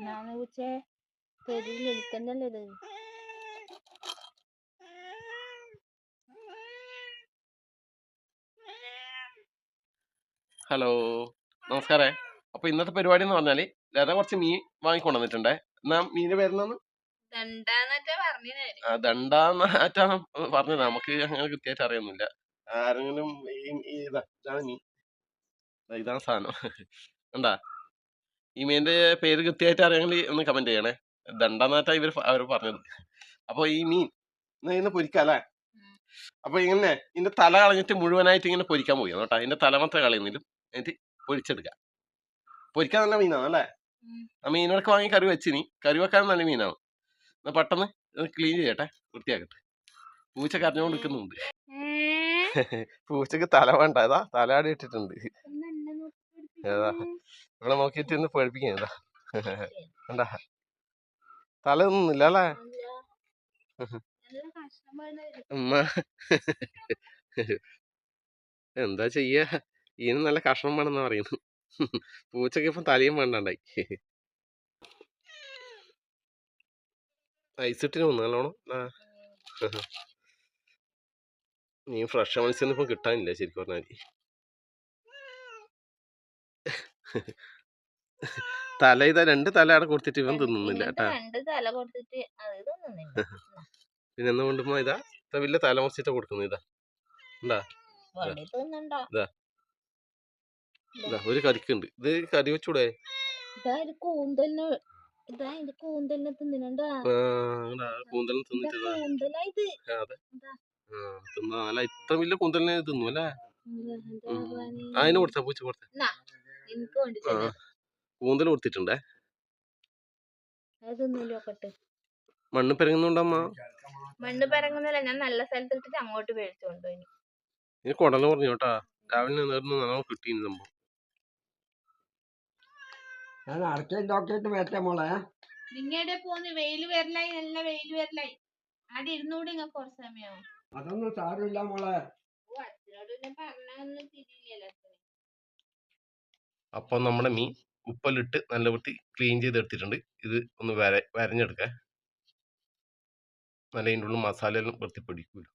നാളെ ഉച്ചേ. പെരിയിൽ വിളിക്കണ്ടല്ലേ ഇത്? ഹലോ നമസ്കാരേ. അപ്പൊ ഇന്നത്തെ പരിപാടി എന്ന് പറഞ്ഞാൽ ലത കുറച്ച് മീൻ വാങ്ങിക്കൊണ്ടുവന്നിട്ടുണ്ടേ. എന്നാ മീന് പേരുന്നാന്ന് ദണ്ടാന്നാറ്റാണ് പറഞ്ഞത്. നമുക്ക് അങ്ങനെ കൃത്യമായിട്ട് അറിയൊന്നുമില്ല. ആരെങ്കിലും ഈ ഈ ഇതാ ഇതാണ് മീൻ. ഇതാണ് സാധനം. എന്താ ഈ മീനിന്റെ പേര് കൃത്യമായിട്ട് അറിയാമെങ്കിൽ ഒന്ന് കമന്റ് ചെയ്യണേ. ദണ്ടാന്നാറ്റാ ഇവർ അവർ പറഞ്ഞത്. അപ്പൊ ഈ മീൻ ഇന്ന് പൊരിക്കല്ലേ അപ്പൊ ഇങ്ങനെ ഇതിന്റെ തല കളഞ്ഞിട്ട് മുഴുവനായിട്ട് ഇങ്ങനെ പൊരിക്കാൻ പോയി കേട്ടോ. ഇതിന്റെ തല മാത്രമേ കളയുന്നില്ല എന്നിട്ട് പൊരിച്ചെടുക്കാം പൊരിക്കാൻ നല്ല മീനാണ് അല്ലേ? ആ മീനൊക്കെ വാങ്ങി കറി വെച്ചിനി. കറി വെക്കാൻ നല്ല മീനാണ്. എന്നാ പെട്ടെന്ന് ക്ലീൻ ചെയ്യട്ടെ വൃത്തിയാക്കട്ടെ. പൂച്ച കരഞ്ഞോണ്ട് നിൽക്കുന്നുണ്ട്. പൂച്ചക്ക് തല വേണ്ട ഏതാ തലാടി ഇട്ടിട്ടുണ്ട്. ഏതാ? ഇവിടെ നോക്കിയിട്ട് ഇന്ന് പഠിപ്പിക്കാ കണ്ടാ? തല ഒന്നുമില്ല അല്ലേ? എന്താ ചെയ്യാ? ഇനി നല്ല കഷ്ണം വേണമെന്നാ പറയുന്നു. പൂച്ചക്ക് ഇപ്പം തലയും വേണ്ടാണ്ടായി. ഐസിട്ടിന് വന്നു നല്ലോണം. നീ ഫ്രഷ് മത്സ്യം ഇപ്പം കിട്ടാനില്ല ശരിക്കും പറഞ്ഞാൽ തല ഇതാ രണ്ട് തല അവിടെ കൊടുത്തിട്ട് ഇവൻ തിന്നുന്നില്ല കേട്ടാ. പിന്നെ എന്ന് കൊണ്ടുമ്പോ ഇതാ ഇത്ര വലിയ തല മുറിച്ചിട്ടാ കൊടുക്കുന്നത് ഇതാ. ഉണ്ടാ തിന്നണ്ടോ. ഇതാ. ഒരു കറിക്കുണ്ട് ഇത് കറി വെച്ചൂടെ? ഇതാ ഇത് കൂന്തലിന് അല്ല ഇത്ര വലിയ കൂന്തലിനെ തിന്നു അല്ലേ. അതിന് കൊടുത്താ പൂച്ച കൊടുത്ത. കൂന്തൽ കൊടുത്തിട്ടുണ്ടേ? മണ്ണ് പെരങ്ങുന്നുണ്ടമ്മ മണ്ണ് പെരങ്ങുന്നില്ല ഞാൻ നല്ല സ്ഥലത്തിട്ടിട്ട് അങ്ങോട്ട് പേടിച്ചോണ്ടോ ഇനി കുടൽ പറഞ്ഞു കേട്ടാ. രാവിലെ നേർന്ന് നല്ലോണം കിട്ടിയിരുന്നു സംഭവം. ഞാൻ അടക്കയും ഡോക്ടറേറ്റ് വരട്ടെ മോളെ. നിങ്ങളുടെ പോന്ന് വെയിൽ വരലായി നല്ല വെയിൽ വരലായി. അവിടെ ഇരുന്നൂടി ഇങ്ങ കുറച്ച് സമയം അതൊന്നും സാരമില്ല മോളെ. ഓ അച്ഛനോട് പിന്നെ പറഞ്ഞൊന്നും തിരിയില്ലല്ലോ അപ്പൊ നമ്മുടെ മീൻ ഉപ്പലിട്ട് നല്ല വൃത്തി ക്ലീൻ ചെയ്തെടുത്തിട്ടുണ്ട്. ഇത് ഒന്ന് വര വരഞ്ഞെടുക്കാം. നല്ല ഇതിന്റെ ഉള്ളിൽ മസാല എല്ലാം വൃത്തി പിടിക്കൂല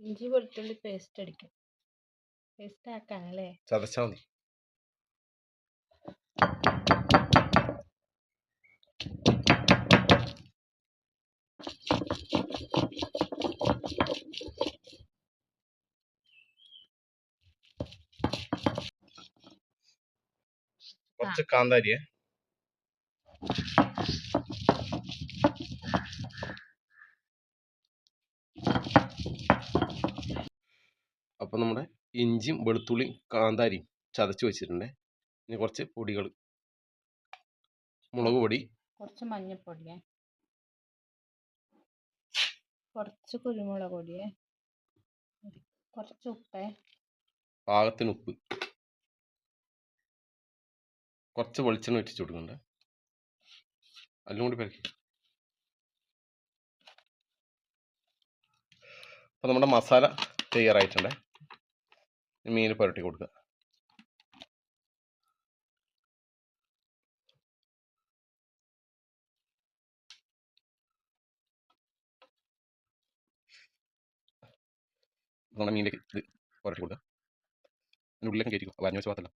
ഇഞ്ചി വെളുത്തുള്ളി പേസ്റ്റ് അടിക്കും. പേസ്റ്റ് ആക്കാനല്ലേ? ചതച്ചാ മതി. കുറച്ച് കാന്താരിയെ. അപ്പൊ നമ്മുടെ ഇഞ്ചിയും വെളുത്തുള്ളിയും കാന്താരിയും ചതച്ച് വെച്ചിട്ടുണ്ട്. ഇനി കുറച്ച് പൊടികൾ. മുളക് പൊടി. കുറച്ച് മഞ്ഞൾപ്പൊടി കുറച്ച് കുരുമുളക് പൊടിയേ കുറച്ച് ഉപ്പേ. പാകത്തിന് ഉപ്പ്. കുറച്ച് വെളിച്ചെണ്ണ വെച്ചിട്ട് കൊടുക്കണ്ടേ അല്ലും കൂടി പെരക്കി അപ്പോൾ നമ്മുടെ മസാല തയ്യാറായിട്ടുണ്ട് മീൻ പുരട്ടി കൊടുക്കുക നമ്മുടെ മീനിലേക്ക് ഇത് പുരട്ടി കൊടുക്കുക അതിന്റെ ഉള്ളിലേക്ക് കയറ്റി വരഞ്ഞ വെച്ച ഭാഗത്തല്ല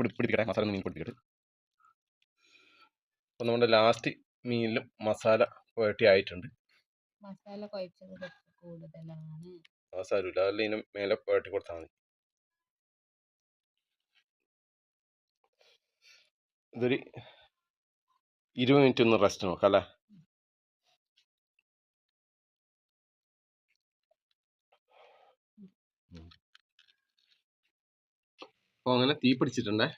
പിടിപ്പിക്കട്ടെ. മസാല മീൻ പിടിപ്പിക്കട്ടെ. അപ്പം നമ്മുടെ ലാസ്റ്റ് മീനിലും മസാല പുരട്ടി ആയിട്ടുണ്ട്. മസാല കുഴച്ചത് കൂടുതലാണ്. ആ സാരമില്ല അതിൽ ഇതിന് മേലെ പുരട്ടി കൊടുത്താൽ മതി. ഇതൊരു ഇരുപത് മിനിറ്റ് ഒന്ന് റെസ്റ്റ് നോക്കാം അല്ലേ? അപ്പോൾ അങ്ങനെ തീ പിടിച്ചിട്ടുണ്ടേ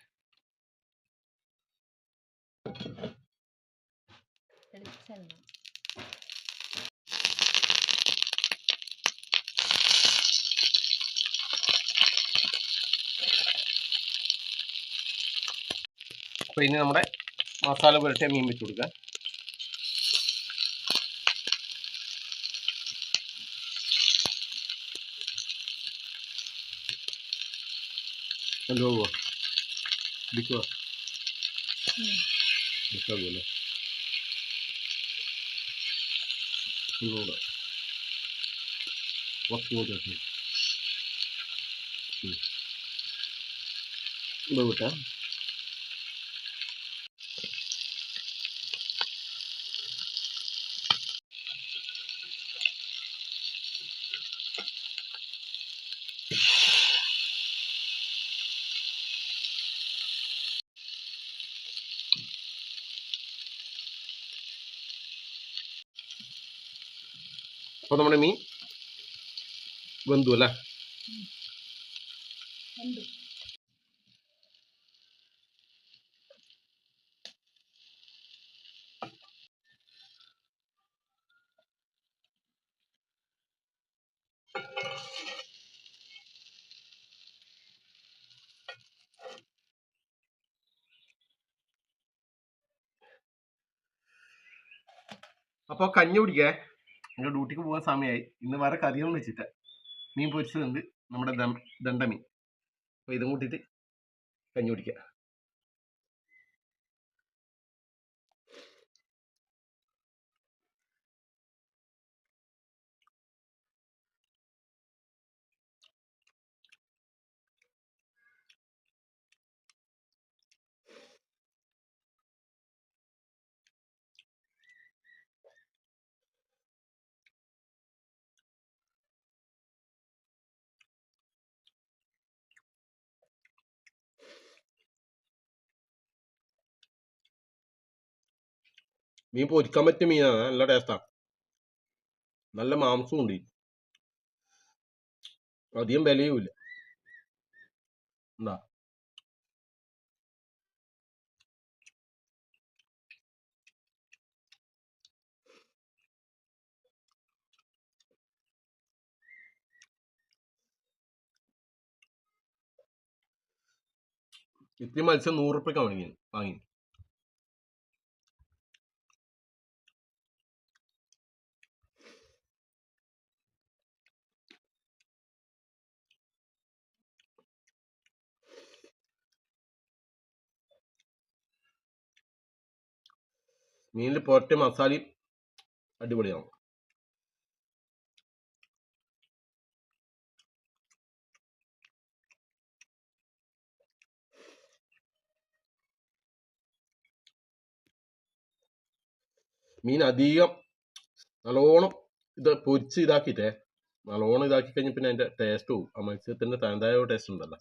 വെളിച്ചെണ്ണ അപ്പോൾ ഇനി നമ്മുടെ മസാല പുരട്ടിയ മീൻ വെച്ച് കൊടുക്കുക. എന്തോ ഇടിക്കുക ഇടിക്കാകൂല്ലേ ഇതുകൂടെ കുറച്ച് കൂടി ആക്കി. ഇത് വിട്ടാ. അപ്പോൾ നമ്മുടെ മീൻ വെന്തു അല്ലേ? അപ്പൊ അപ്പോൾ കഞ്ഞി കുടിക്കേ? നിങ്ങൾ ഡ്യൂട്ടിക്ക് പോകാൻ സമയമായി ഇന്ന് വേറെ കറിയൊന്നും വെച്ചിട്ട മീൻ പൊരിച്ചതുണ്ട്. നമ്മുടെ ദം- ദണ്ഡമീൻ. അപ്പോൾ ഇതും കൂട്ടിയിട്ട് കഞ്ഞി കുടിക്കുക മീൻ പൊരിക്കാൻ പറ്റിയ മീനാണ് നല്ല ടേസ്റ്റാണ് നല്ല മാംസവും ഉണ്ട്. അധികം വിലയും ഇല്ല എന്താ? ഇത്രയും മത്സ്യം നൂറ് റുപ്യക്ക് വാങ്ങി വാങ്ങി. മീനിൽ പുരട്ടിയ മസാലയും അടിപൊളിയാണ് മീൻ അധികം നല്ലോണം ഇത് പൊരിച്ച് ഇതാക്കിയിട്ടേ നല്ലോണം ഇതാക്കി കഴിഞ്ഞാൽ പിന്നെ അതിന്റെ ടേസ്റ്റ് പോകും ആ മത്സ്യത്തിന്റെ തനതായ ടേസ്റ്റ് ഉണ്ടല്ലോ.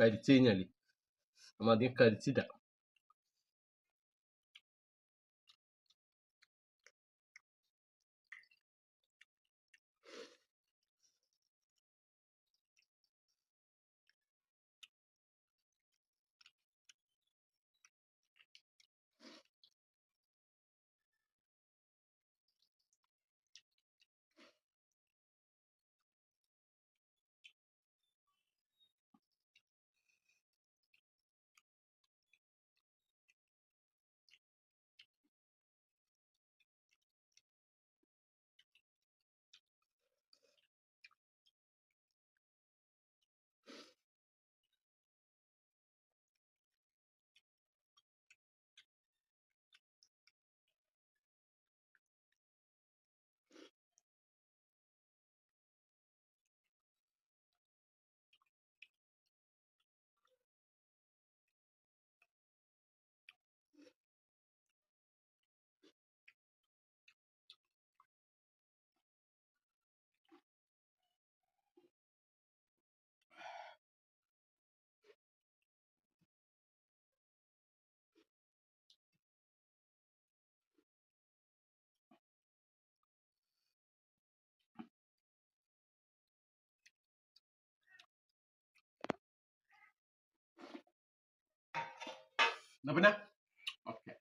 കരിച്ചു കഴിഞ്ഞാൽ. നമ്മൾ അധികം കരിച്ചില്ല. എന്നാ പിന്നെ? ഓക്കെ.